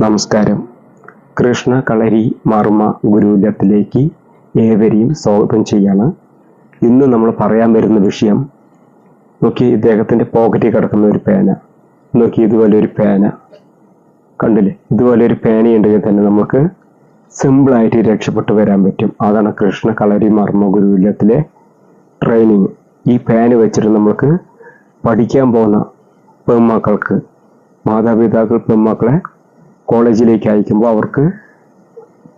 നമസ്കാരം. കൃഷ്ണ കളരി മർമ്മ ഗുരുകുലത്തിലേക്ക് ഏവരെയും സ്വാഗതം ചെയ്യാണ്. ഇന്ന് നമ്മൾ പറയാൻ വരുന്ന വിഷയം നോക്കി ഇദ്ദേഹത്തിന്റെ പോക്കറ്റിൽ കിടക്കുന്ന ഒരു പേന. നോക്കി ഇതുപോലെ ഒരു പേന. കണ്ടില്ലേ? ഇതുപോലെ ഒരു പേനയുണ്ടെങ്കിൽ തന്നെ നമുക്ക് സിമ്പിളായിട്ട് രക്ഷപ്പെട്ടു വരാൻ പറ്റും. അതാണ് കൃഷ്ണ കളരി മർമ്മ ഗുരുകുലത്തിലെ ട്രെയിനിങ് ഈ പേന വെച്ചിട്ട് നമുക്ക് പഠിക്കാൻ പോകുന്ന പെൺമക്കൾക്ക് മാതാപിതാക്കൾ പെൺമക്കളെ കോളേജിലേക്ക് അയക്കുമ്പോൾ അവർക്ക്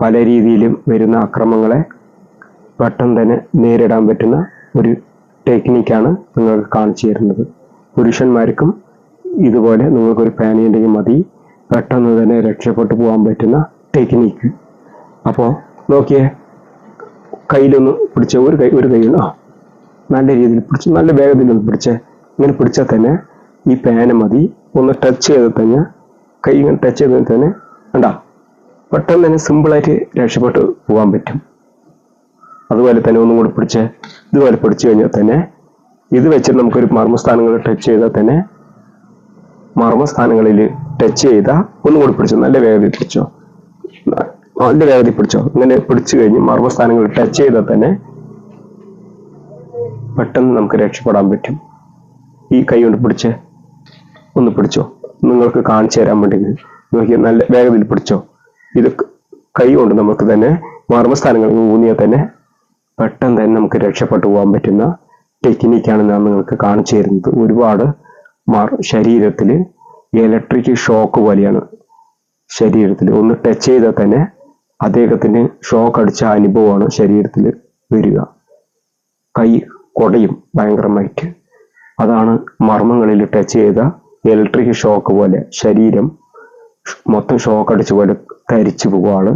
പല രീതിയിലും വരുന്ന അക്രമങ്ങളെ പെട്ടെന്ന് തന്നെ നേരിടാൻ പറ്റുന്ന ഒരു ടെക്നിക്കാണ് നിങ്ങൾക്ക് കാണിച്ചു തരുന്നത്. പുരുഷന്മാർക്കും ഇതുപോലെ നിങ്ങൾക്കൊരു പാനിയുണ്ടെങ്കിൽ മതി. പെട്ടെന്ന് തന്നെ രക്ഷപ്പെട്ടു പോകാൻ പറ്റുന്ന ടെക്നിക്ക്. അപ്പോൾ നോക്കിയേ കയ്യിലൊന്ന് പിടിച്ച ഒരു കൈ ഒരു കൈ ആ നല്ല രീതിയിൽ പിടിച്ച് നല്ല വേഗത്തിലൊന്ന് പിടിച്ചേ. ഇങ്ങനെ പിടിച്ചാൽ തന്നെ ഈ പാന മതി. ഒന്ന് ടച്ച് ചെയ്താൽ തന്നെ കൈ ഇങ്ങനെ ടച്ച് ചെയ്താൽ തന്നെ കണ്ടാ. പെട്ടെന്ന് തന്നെ സിമ്പിളായിട്ട് രക്ഷപ്പെട്ട് പോകാൻ പറ്റും. അതുപോലെ തന്നെ ഒന്നും കൂടി പിടിച്ച് ഇതുപോലെ പിടിച്ചു കഴിഞ്ഞാൽ തന്നെ ഇത് വെച്ചിട്ട് നമുക്കൊരു മർമ്മസ്ഥാനങ്ങൾ ടച്ച് ചെയ്താൽ തന്നെ മർമ്മസ്ഥാനങ്ങളിൽ ടച്ച് ചെയ്താൽ ഒന്നും കൂടി പിടിച്ചോ. നല്ല വേഗതയിൽ പിടിച്ചോ. നല്ല വേഗതയിൽ പിടിച്ചോ. ഇങ്ങനെ പിടിച്ചു കഴിഞ്ഞ് മർമ്മസ്ഥാനങ്ങൾ ടച്ച് ചെയ്താൽ തന്നെ പെട്ടെന്ന് നമുക്ക് രക്ഷപ്പെടാൻ പറ്റും. ഈ കൈ കൊണ്ട് പിടിച്ച് ഒന്ന് പിടിച്ചോ. നിങ്ങൾക്ക് കാണിച്ചു തരാൻ വേണ്ടി നോക്കി നല്ല വേഗത്തിൽ പിടിച്ചോ. ഇത് കൈ കൊണ്ട് നമുക്ക് തന്നെ മർമ്മസ്ഥാനങ്ങളിൽ ഊന്നിയാൽ തന്നെ പെട്ടെന്ന് തന്നെ നമുക്ക് രക്ഷപ്പെട്ടു പോകാൻ പറ്റുന്ന ടെക്നിക്കാണ് ഞാൻ നിങ്ങൾക്ക് കാണിച്ചു തരുന്നത്. ഒരുപാട് ശരീരത്തിൽ ഇലക്ട്രിക് ഷോക്ക് പോലെയാണ് ശരീരത്തിൽ. ഒന്ന് ടച്ച് ചെയ്താൽ തന്നെ അദ്ദേഹത്തിന് ഷോക്ക് അടിച്ച അനുഭവമാണ് ശരീരത്തിൽ വരിക. കൈ കൊടയും ഭയങ്കരമായിട്ട്. അതാണ് മർമ്മങ്ങളിൽ ടച്ച് ചെയ്ത ഇലക്ട്രിക് ഷോക്ക് പോലെ ശരീരം മൊത്തം ഷോക്ക് അടിച്ച പോലെ തരിച്ചു പോവുകയാണ്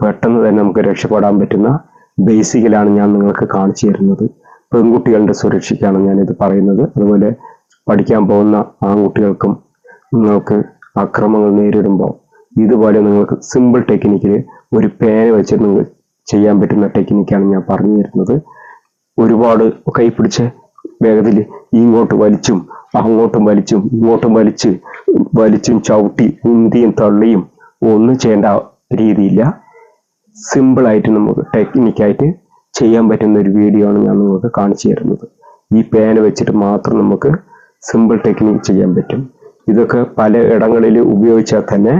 പെട്ടെന്ന് തന്നെ നമുക്ക് രക്ഷപ്പെടാൻ പറ്റുന്ന ബേസിക്കലാണ് ഞാൻ നിങ്ങൾക്ക് കാണിച്ചു തരുന്നത്. പെൺകുട്ടികളുടെ സുരക്ഷയ്ക്കാണ് ഞാൻ ഇത് പറയുന്നത്. അതുപോലെ പഠിക്കാൻ പോകുന്ന ആൺകുട്ടികൾക്കും നിങ്ങൾക്ക് അക്രമങ്ങൾ നേരിടുമ്പോൾ ഇതുപോലെ നിങ്ങൾക്ക് സിമ്പിൾ ടെക്നിക്കിൽ ഒരു പേന വെച്ച് നിങ്ങൾ ചെയ്യാൻ പറ്റുന്ന ടെക്നിക്കാണ് ഞാൻ പറഞ്ഞു തരുന്നത്. ഒരുപാട് കൈ പിടിച്ച് വേഗത്തിൽ ഇങ്ങോട്ട് വലിച്ചും അങ്ങോട്ടും വലിച്ചും ഇങ്ങോട്ടും വലിച്ച് വലിച്ചും ചവിട്ടി ഉന്തിയും തള്ളിയും ഒന്നും ചെയ്യേണ്ട രീതിയില്ല. സിമ്പിൾ ആയിട്ട് നമുക്ക് ടെക്നിക്കായിട്ട് ചെയ്യാൻ പറ്റുന്ന ഒരു വീഡിയോ ആണ് ഞാൻ നിങ്ങൾക്ക് കാണിച്ചു തരുന്നത്. ഈ പേന വെച്ചിട്ട് മാത്രം നമുക്ക് സിമ്പിൾ ടെക്നിക്ക് ചെയ്യാൻ പറ്റും. ഇതൊക്കെ പല ഇടങ്ങളിൽ ഉപയോഗിച്ചാൽ തന്നെ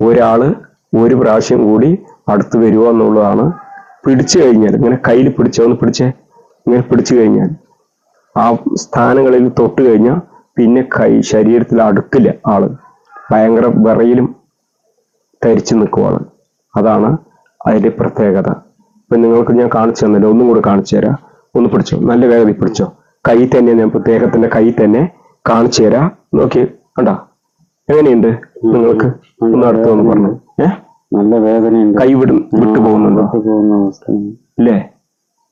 ഒരാൾ ഒരു പ്രാവശ്യം കൂടി അടുത്ത് വരുമോ എന്നുള്ളതാണ്. പിടിച്ചു കഴിഞ്ഞാൽ ഇങ്ങനെ കയ്യിൽ പിടിച്ചോ ഒന്ന് പിടിച്ചേ ഇങ്ങനെ പിടിച്ചു കഴിഞ്ഞാൽ ആ സ്ഥാനങ്ങളിൽ തൊട്ട് കഴിഞ്ഞാൽ പിന്നെ കൈ ശരീരത്തിൽ അടുക്കില്ല ആൾ. ഭയങ്കര വിറയിലും തരിച്ചു നിൽക്കുവാണ് അതാണ് അതിന്റെ പ്രത്യേകത. ഇപ്പം നിങ്ങൾക്ക് ഞാൻ കാണിച്ചു തന്നില്ല? ഒന്നും കൂടെ കാണിച്ചു തരാം. ഒന്ന് പിടിച്ചോ? നല്ല വേഗത്തിൽ പിടിച്ചോ. കൈ തന്നെ ഞാൻ പ്രത്യേകത്തിന്റെ കൈ തന്നെ കാണിച്ചു തരാം. നോക്കി കണ്ടാ? എങ്ങനെയുണ്ട് നിങ്ങൾക്ക്? ഒന്ന് അടുത്ത് ഒന്ന് പറഞ്ഞു. ഏഹ് നല്ല വേദനയുണ്ട്. കൈ വിടും വിട്ടു പോകുന്നുണ്ടോ? ഇല്ലേ?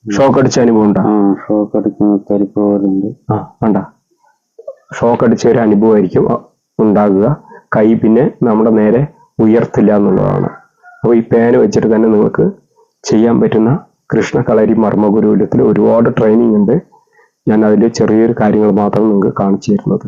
ഷോക്ക് അടിച്ച അനുഭവം ഉണ്ടോ? ഷോക്ക് അടിക്കുന്ന ആൾക്കാർ പോലുണ്ട് ആ കണ്ട? ഷോക്ക് അടിച്ച ഒരു അനുഭവമായിരിക്കും ഉണ്ടാകുക. കൈ പിന്നെ നമ്മുടെ നേരെ ഉയർത്തില്ല എന്നുള്ളതാണ്. അപ്പോൾ ഈ പേന വെച്ചിട്ട് തന്നെ നിങ്ങൾക്ക് ചെയ്യാൻ പറ്റുന്ന കൃഷ്ണ കളരി മർമ്മ ഗുരുകുലത്തിൽ ഒരുപാട് ട്രെയിനിങ് ഉണ്ട്. ഞാൻ അതിൽ ചെറിയൊരു കാര്യങ്ങൾ മാത്രം നിങ്ങൾക്ക് കാണിച്ചു തരുന്നത്.